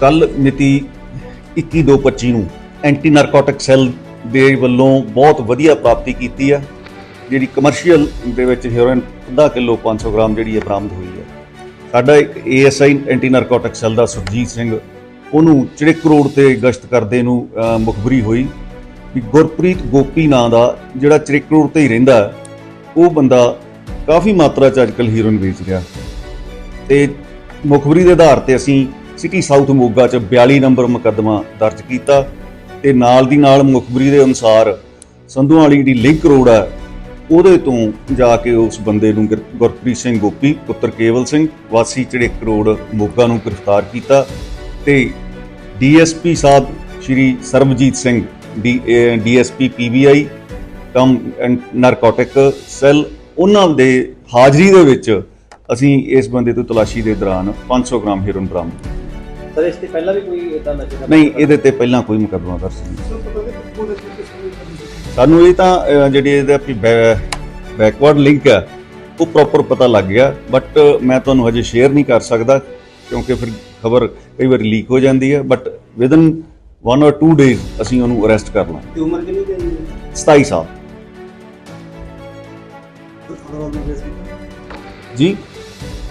ਕੱਲ ਮਿਤੀ 21/2/25 ਨੂੰ ਐਂਟੀ ਨਾਰਕੋਟਿਕ ਸੈੱਲ ਦੇ ਵੱਲੋਂ ਬਹੁਤ ਵਧੀਆ ਪ੍ਰਾਪਤੀ ਕੀਤੀ ਆ ਜਿਹੜੀ ਕਮਰਸ਼ੀਅਲ ਦੇ ਵਿੱਚ ਹੈਰੋਇਨ ਅੱਧਾ ਕਿਲੋ 500 ਗ੍ਰਾਮ ਜਿਹੜੀ ਹੈ ਬਰਾਮਦ ਹੋਈ ਹੈ। ਸਾਡਾ ਇੱਕ A S I anti narcotic cell ਦਾ ਸੁਰਜੀਤ ਸਿੰਘ, ਉਹਨੂੰ ਚਿੜਕ ਰੋਡ ਤੇ ਗਸ਼ਤ ਕਰਦੇ ਨੂੰ ਮੁਖਬਰੀ ਹੋਈ ਵੀ ਗੁਰਪ੍ਰੀਤ ਗੋਪੀ ਨਾਂ ਦਾ ਜਿਹੜਾ ਚਿੜਕ ਰੋਡ ਤੇ ਹੀ ਰਹਿੰਦਾ ਉਹ ਬੰਦਾ ਕਾਫੀ ਮਾਤਰਾ ਚ ਅੱਜਕੱਲ ਹੀਰੋਇਨ ਵੇਚ ਰਿਹਾ। ਤੇ ਮੁਖਬਰੀ ਦੇ ਆਧਾਰ ਤੇ ਅਸੀਂ ਸਿਟੀ ਸਾਊਥ ਮੋਗਾ ਚ 42 ਨੰਬਰ ਮੁਕੱਦਮਾ ਦਰਜ ਕੀਤਾ ਤੇ ਨਾਲ ਦੀ ਨਾਲ ਮੁਖਬਰੀ ਦੇ ਅਨੁਸਾਰ ਸੰਧੂਆਂ ਵਾਲੀ ਜਿਹੜੀ ਲਿੰਕ ਰੋਡ ਹੈ ਉਹਦੇ ਤੋਂ ਜਾ ਕੇ ਉਸ ਬੰਦੇ ਨੂੰ ਗੁਰ- ਗੁਰਪ੍ਰੀਤ ਸਿੰਘ ਗੋਪੀ, ਪੁੱਤਰ ਕੇਵਲ ਸਿੰਘ, ਵਾਸੀ ਚੜੇ ਕਰੋੜ ਮੋਗਾ ਨੂੰ ਗ੍ਰਿਫਤਾਰ ਕੀਤਾ ਤੇ DSP Sahib Shri Sarabjit Singh, D D S P P B I cum narcotic cell, ਉਹਨਾਂ ਦੇ ਹਾਜ਼ਰੀ ਦੇ ਵਿੱਚ ਅਸੀਂ ਇਸ ਬੰਦੇ ਤੋਂ ਤਲਾਸ਼ੀ ਦੇ ਦੌਰਾਨ 500 ਗ੍ਰਾਮ ਹੈਰੋਇਨ ਬਰਾਮਦ ਸਰ ਇਸ ਤੋਂ ਪਹਿਲਾਂ ਵੀ ਕੋਈ ਇਦਾਂ ਨਸ਼ੇ ਦਾ ਨਹੀਂ ਇਹਦੇ ਤੇ ਪਹਿਲਾਂ ਕੋਈ ਮੁਕੱਦਮਾ ਦਰਜ ਨਹੀਂ। ਸਾਨੂੰ ਇਹ ਤਾਂ ਅਹ, ਜਿਹੜੀ ਇਹਦਾ ਬੈਕਵਰਡ ਲਿੰਕ ਹੈ ਉਹ ਪ੍ਰੋਪਰ ਪਤਾ ਲੱਗ ਗਿਆ ਬਟ ਮੈਂ ਤੁਹਾਨੂੰ ਹਜੇ ਸ਼ੇਅਰ ਨਹੀਂ ਕਰ ਸਕਦਾ ਕਿਉਂਕਿ ਫਿਰ ਖਬਰ ਕਈ ਵਾਰ ਲੀਕ ਹੋ ਜਾਂਦੀ ਹੈ ਬਟ ਵਿਦਨ 1 অর 2 ਡੇਜ਼ ਅਸੀਂ ਉਹਨੂੰ ਅਰੈਸਟ ਕਰ ਲਾਂਗੇ। ਦੀ ਉਮਰ ਕਿੰਨੀ ਦੀ 27 ਸਾਲ ਜੀ?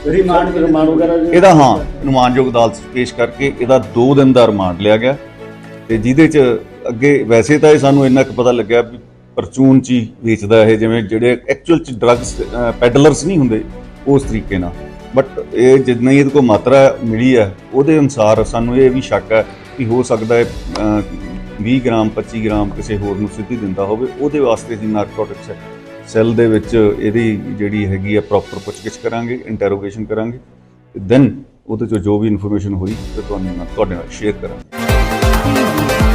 ਰਿਮਾਂਡ ਰਿਮਾਂਡ ਵਗੈਰਾ ਇਹਦਾ ਹਾਂ ਅਨੁਮਾਨਯੋਗ ਅਦਾਲਤ ਪੇਸ਼ ਕਰਕੇ ਇਹਦਾ 2 ਦਿਨ ਦਾ ਰਿਮਾਂਡ ਲਿਆ ਗਿਆ ਤੇ ਜਿਹਦੇ 'ਚ ਅੱਗੇ ਵੈਸੇ ਤਾਂ ਇਹ ਸਾਨੂੰ ਇੰਨਾ ਕੁ ਪਤਾ ਲੱਗਿਆ ਵੀ ਪਰਚੂਨ 'ਚ ਹੀ ਵੇਚਦਾ ਇਹ ਜਿਵੇਂ ਜਿਹੜੇ ਐਕਚੁਅਲ 'ਚ ਡਰੱਗਸ ਪੈਡਲਰਸ ਨਹੀਂ ਹੁੰਦੇ ਉਸ ਤਰੀਕੇ ਨਾਲ। ਬਟ ਇਹ ਜਿੰਨੀ ਇਹਦੇ ਕੋਲ ਮਾਤਰਾ ਮਿਲੀ ਹੈ ਉਹਦੇ ਅਨੁਸਾਰ ਸਾਨੂੰ ਇਹ ਵੀ ਸ਼ੱਕ ਹੈ ਕਿ ਹੋ ਸਕਦਾ ਹੈ ਅਹ, 20 ਗ੍ਰਾਮ 25 ਗ੍ਰਾਮ ਕਿਸੇ ਹੋਰ ਨੂੰ ਸਿੱਧੀ ਦਿੰਦਾ ਹੋਵੇ ਉਹਦੇ ਵਾਸਤੇ ਅਸੀਂ ਨਾਰਕੋਟਿਕਸ ਸੈੱਲ ਦੇ ਵਿੱਚ ਇਹਦੀ ਜਿਹੜੀ ਹੈਗੀ ਆ ਪ੍ਰੋਪਰ ਪੁੱਛਗਿੱਛ ਕਰਾਂਗੇ ਇੰਟਰੋਗੇਸ਼ਨ ਕਰਾਂਗੇ ਦੈਨ ਉਹਦੇ ਚੋਂ ਜੋ ਵੀ ਇਨਫੋਰਮੇਸ਼ਨ ਹੋਈ, ਤੇ ਤੁਹਾਨੂੰ ਤੁਹਾਡੇ ਨਾਲ ਸ਼ੇਅਰ ਕਰਾਂਗੇ।